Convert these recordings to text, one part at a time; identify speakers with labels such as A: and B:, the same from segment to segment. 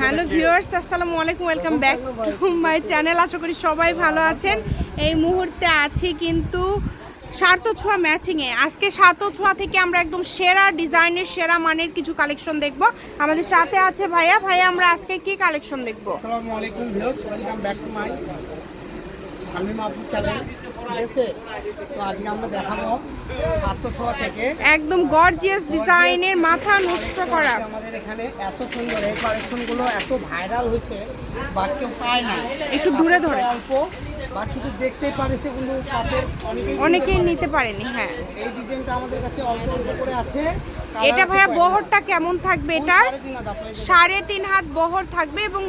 A: Hello viewers আসসালামু আলাইকুম welcome back to my channel আশা করি সবাই ভালো আছেন। এই মুহূর্তে আছি কিন্তু সার্থ ছোঁয়া ম্যাচিংয়ে আজকে সার্থ ছোঁয়া থেকে আমরা একদম সেরা ডিজাইনের সেরা মানের কিছু কালেকশন দেখব। আমাদের সাথে আছে ভাইয়া। ভাইয়া আমরা আজকে কি কালেকশন দেখব?
B: আসসালামু আলাইকুম views welcome back to my আমি মাহবুব চ্যানেল ঠিক আছে? তো আজকে আমরা দেখাবো সাত ছোঁয়া থেকে।
A: একদম গর্জিয়াস ডিজাইনের মাথা নষ্ট করা।
B: আমাদের এখানে এত সুন্দর এই কালেকশনগুলো এত ভাইরাল হয়েছে বা কেউ পায় না
A: একটু দূরে ধরে।
B: অল্প বা শুধু দেখতেই পারেছে কিন্তু কাপড় অনেকেই
A: নিতে পারেনি। হ্যাঁ।
B: এই ডিজাইনটা আমাদের কাছে অল্প অল্প করে আছে।
A: এটা ভাইয়া বহরটা কেমন থাকবে এটার?
B: সাড়ে তিন হাত এটা।
A: সাড়ে তিন হাত বহর থাকবে এবং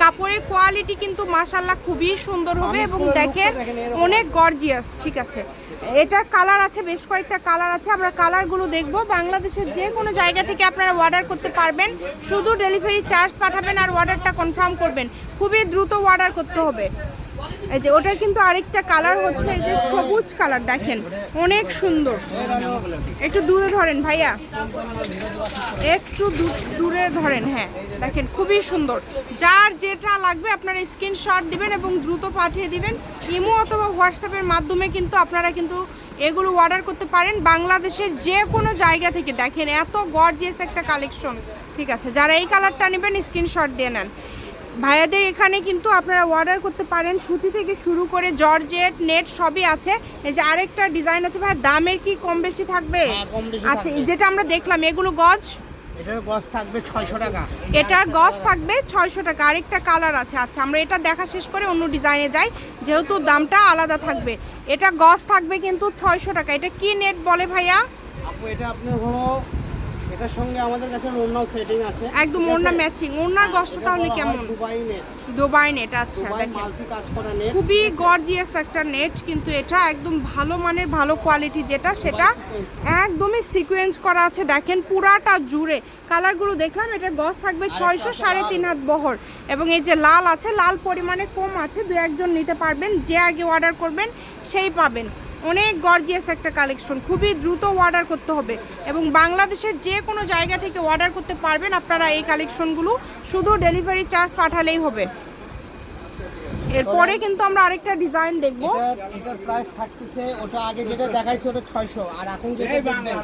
A: কাপড়ের কোয়ালিটি কিন্তু মাসাল্লাহ খুবই সুন্দর হবে এবং দেখেন। অনেক গর্জিয়াস ঠিক আছে। এটার কালার আছে, বেশ কয়েকটা কালার আছে। আমরা কালারগুলো দেখব। বাংলাদেশের যে কোনো জায়গা থেকে আপনারা অর্ডার করতে পারবেন। শুধু ডেলিভারি চার্জ পাঠাবেন আর অর্ডারটা কনফার্ম করবেন। খুবই দ্রুত অর্ডার করতে হবে। এই যে ওটার কিন্তু আরেকটা কালার হচ্ছে এই যে সবুজ কালার দেখেন, অনেক সুন্দর। একটু দূরে ধরেন ভাইয়া। একটু দূরে ধরেন হ্যাঁ দেখেন, খুবই সুন্দর। যার যেটা লাগবে আপনারা স্ক্রিনশট দিবেন এবং দ্রুত পাঠিয়ে দিবেন। ইমো অথবা হোয়াটসঅ্যাপের মাধ্যমে কিন্তু আপনারা কিন্তু এগুলো অর্ডার করতে পারেন। বাংলাদেশের যে কোনো জায়গা থেকে, দেখেন, এত গর্জিয়াস একটা কালেকশন ঠিক আছে, যারা এই কালারটা নেবেন স্ক্রিনশট দিয়ে নেন। ভাইয়াদের এখানে কিন্তু আপনারা অর্ডার করতে পারেন। সুতি থেকে শুরু করে জর্জেট নেট সবই আছে। এই যে আরেকটা ডিজাইন আছে ভাই দামের কি কম বেশি থাকবে?
B: হ্যাঁ, কম বেশি
A: আচ্ছা। যেটা আমরা দেখলাম এগুলো গজ?
B: এটার গজ থাকবে ছয়শো টাকা।
A: এটার গজ থাকবে ছয়শো টাকা। আরেকটা কালার আছে। আচ্ছা আমরা এটা দেখা শেষ করে অন্য ডিজাইনে যাই। যেহেতু দামটা আলাদা থাকবে। এটা গজ থাকবে কিন্তু ছয়শো টাকা। এটা কি নেট বলে ভাইয়া?
B: আপু এটা আপনার হলো এটার সঙ্গে আমাদের কাছে অন্য সেটিং আছে।
A: একদম ওড়না ম্যাচিং ওড়নার গজটা তাহলে কেমন?
B: দুবাই নেট
A: দুবাই নেট আচ্ছা দেখেন।
B: মাল্টি কাজ করা নেট
A: খুবই গর্জিয়াস একটা নেট কিন্তু এটা একদম ভালো মানের ভালো কোয়ালিটি যেটা সেটা একদমই সিকোয়েন্স করা আছে। দেখেন পুরাটা জুড়ে। কালারগুলো দেখলাম এটা গস থাকবে ছয়শো সাড়ে তিন হাত বহর। এবং এই যে লাল আছে লাল পরিমাণে কম আছে দু একজন নিতে পারবেন যে আগে অর্ডার করবেন সেই পাবেন। অনেক গর্জিয়াস একটা কালেকশন খুবই দ্রুত অর্ডার করতে হবে এবং বাংলাদেশের যে কোনো জায়গা থেকে অর্ডার করতে পারবেন আপনারা এই কালেকশনগুলো শুধু ডেলিভারি চার্জ পাঠালেই হবে। এরপরে কিন্তু আমরা আরেকটা ডিজাইন দেখব।
B: এটার প্রাইস থাকতেছে ওটা আগে যেটা দেখাইছে ওটা ছয়শো আর এখন যেটা দেখবেন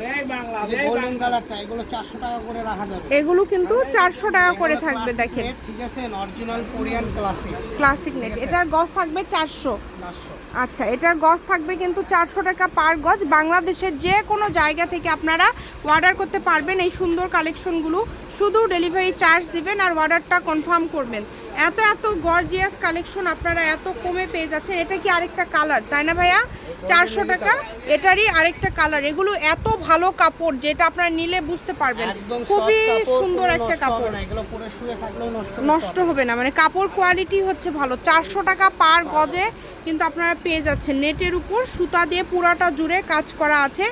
B: গোল্ডেন কালারটা এগুলো চারশো টাকা করে রাখা যাবে।
A: এগুলো কিন্তু চারশো টাকা করে থাকবে দেখেন।
B: ঠিক আছে original Korean classic
A: classic net এটার গজ থাকবে চারশো।
B: চারশো।
A: আচ্ছা এটার গজ থাকবে কিন্তু চারশো টাকা পার গজ। বাংলাদেশের যে কোনো জায়গা থেকে আপনারা অর্ডার করতে পারবেন এই সুন্দর কালেকশনগুলো শুধু ডেলিভারি চার্জ দিবেন আর অর্ডারটা কনফার্ম করবেন। এত এত গর্জিয়াস কালেকশন আপনারা এত কমে পেয়ে যাচ্ছেন। এটা কি আরেকটা কালার তাই না ভাইয়া? চারশো টাকা। এটারই আরেকটা কালার এগুলো এত ভালো কাপড় যেটা আপনারা নিলে বুঝতে পারবেন। খুবই সুন্দর একটা কাপড়।
B: নষ্ট
A: হবে। না। মানে কাপড় কোয়ালিটি হচ্ছে ভালো। চারশো টাকা পার গজে কিন্তু আপনারা পেয়ে যাচ্ছেন। নেটের উপর সুতা দিয়ে পুরাটা জুড়ে কাজ করা আছে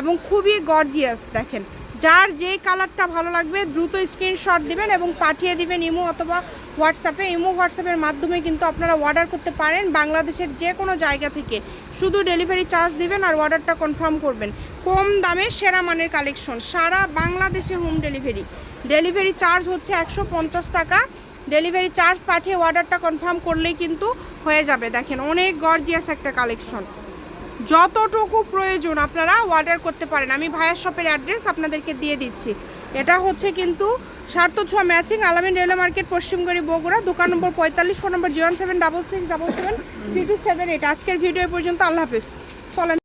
A: এবং খুবই গর্জিয়াস দেখেন। যার যেই কালারটা ভালো লাগবে, দ্রুত স্ক্রিনশট দিবেন এবং পাঠিয়ে দিবেন ইমো অথবা হোয়াটসঅ্যাপে ইমো হোয়াটসঅ্যাপের মাধ্যমে কিন্তু আপনারা অর্ডার করতে পারেন বাংলাদেশের যে কোনো জায়গা থেকে। শুধু ডেলিভারি চার্জ দিবেন আর অর্ডারটা কনফার্ম করবেন। কম দামে সেরা মানের কালেকশন সারা বাংলাদেশে হোম ডেলিভারি ডেলিভারি চার্জ হচ্ছে একশো পঞ্চাশ টাকা। ডেলিভারি চার্জ পাঠিয়ে অর্ডারটা কনফার্ম করলেই কিন্তু হয়ে যাবে। দেখেন, অনেক গর্জিয়াস একটা কালেকশন যতটুকু প্রয়োজন আপনারা অর্ডার করতে পারেন। আমি ভাইয়ার শপের অ্যাড্রেস আপনাদেরকে দিয়ে দিচ্ছি। এটা হচ্ছে কিন্তু সার্থ ছোঁয়া ম্যাচিং আলামিন রেলওয়ে মার্কেট পশ্চিমগড়ি বগুড়া, দোকান নম্বর পঁয়তাল্লিশ phone number zero seven double six double seven three two seven eight আজকের ভিডিও পর্যন্ত, আল্লাহ হাফিজ। চলেন।